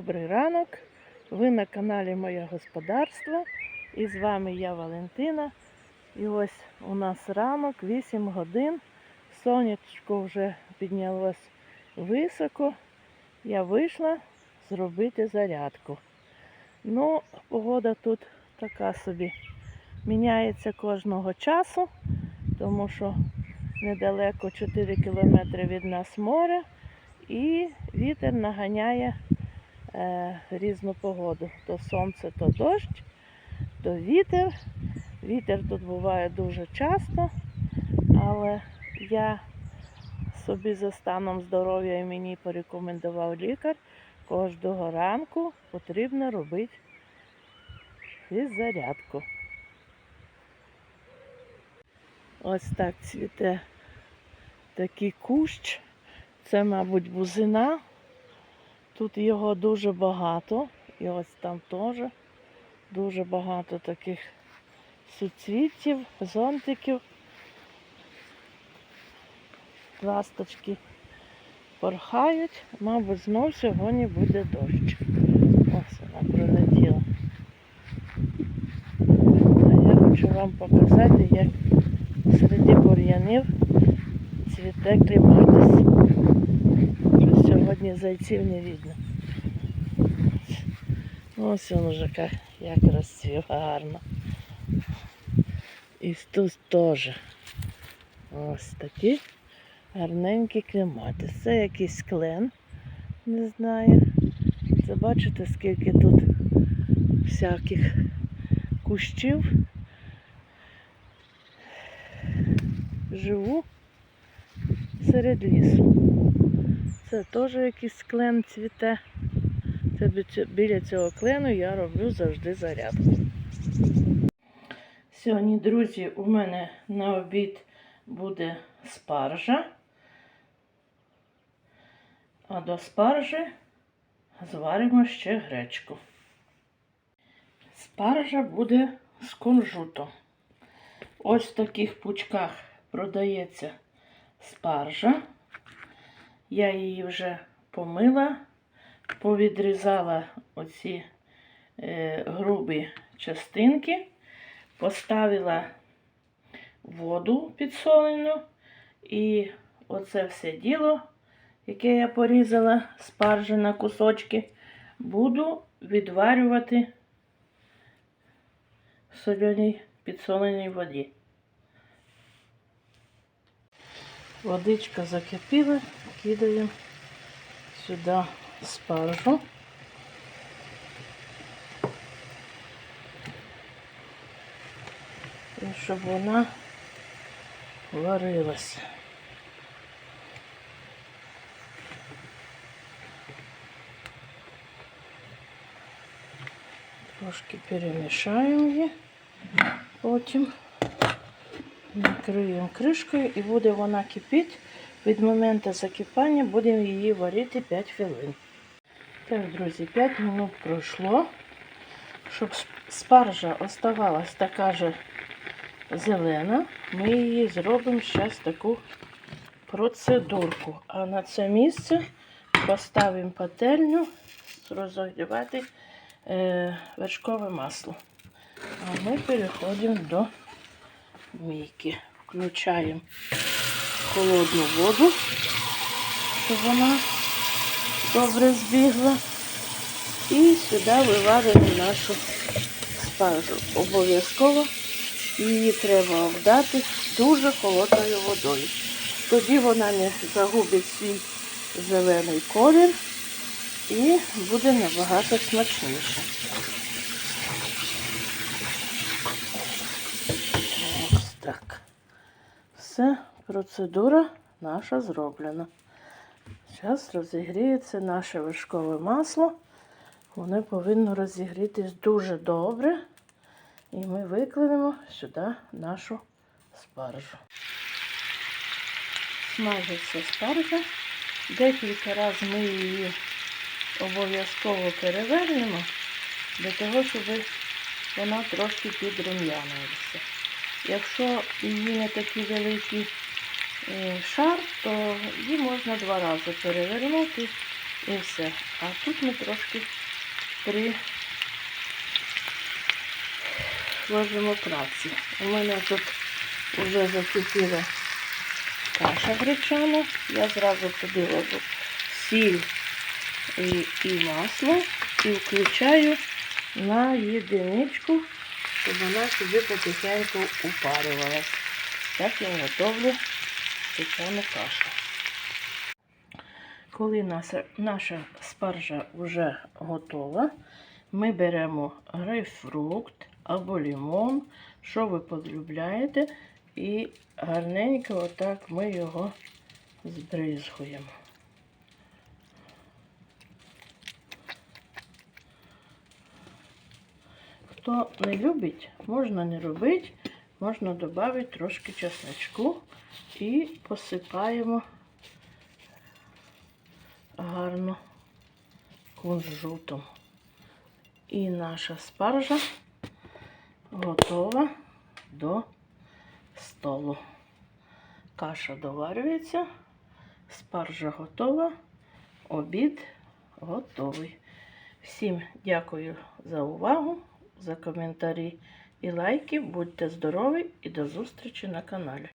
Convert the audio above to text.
Добрий ранок. Ви на каналі Моє Господарство. І з вами я Валентина. І ось у нас ранок, 8 годин. Сонечко вже піднялось високо. Я вийшла зробити зарядку. Ну, погода тут така собі. Міняється кожного часу, тому що недалеко 4 кілометри від нас море. І вітер наганяє різну погоду. То сонце, то дощ, то вітер. Вітер тут буває дуже часто, але я собі за станом здоров'я і мені порекомендував лікар, кожного ранку потрібно робити фіззарядку. Ось так цвіте такий кущ. Це, мабуть, бузина. Тут його дуже багато. І ось там теж дуже багато таких суцвіттів, зонтиків. Ласточки порхають. Мабуть, знов сьогодні буде дощ. Ось вона прилетіла. А я хочу вам показати, як серед бур'янів цвіте кліматис. Сьогодні зайців не видно. Ось він уже як, як гарно. І тут теж. Ось такі гарненькі кліматис. Це якийсь клен, не знаю. Це бачите, скільки тут всяких кущів. Живу серед лісу. Це теж якийсь клен цвіте. Це біля цього клену я роблю завжди зарядку. Сьогодні, друзі, у мене на обід буде спаржа. А до спаржі зваримо ще гречку. Спаржа буде з кунжутом. Ось в таких пучках продається спаржа. Я її вже помила, повідрізала оці е, грубі частинки, поставила воду підсолену і оце все діло, яке я порізала спаржі на кусочки, буду відварювати в соляній підсоленій воді. Водичка закипіла, кидаємо сюди спаржу. І щоб вона варилася. Трошки перемішаємо її, потім накриємо кришкою і буде вона кипіти. Від моменту закипання будемо її варити 5 хвилин. Так, друзі, 5 минут пройшло. Щоб спаржа оставалась така же зелена, ми її зробимо зараз таку процедурку. А на це місце поставимо пательню розогрівати е, вершкове масло. А ми переходимо до мійки. Включаємо холодну воду, щоб вона добре збігла. І сюди виваримо нашу спаржу. Обов'язково її треба обдати дуже холодною водою. Тоді вона не загубить свій зелений колір і буде набагато смачніше. Ось так. Все, процедура наша зроблена. Зараз розігріється наше вершкове масло. Воно повинно розігрітись дуже добре. І ми викладемо сюди нашу спаржу. Смажиться спаржа. Декілька разів ми її обов'язково перевернемо, для того, щоб вона трошки підрум'янилася. Якщо її не такий великий е, шар, то її можна два рази перевернути І все. А тут ми трошки при ложимо праці. У мене тут вже закипіла каша гречана. Я зразу туди ложу сіль і, і масло і включаю на єдиничку, щоб вона собі потихеньку упарювалась. Так я готовлю гречану кашу. Коли наша, наша спаржа вже готова, ми беремо грейпфрукт або лимон, що ви полюбляєте, і гарненько отак ми його збризгуємо. Хто не любить, можна не робити, можна додати трошки чесночку і посипаємо гарно кунжутом. І наша спаржа готова до столу. Каша доварюється, спаржа готова, обід готовий. Всім дякую за увагу, за коментарі і лайки. Будьте здорові і до зустрічі на каналі.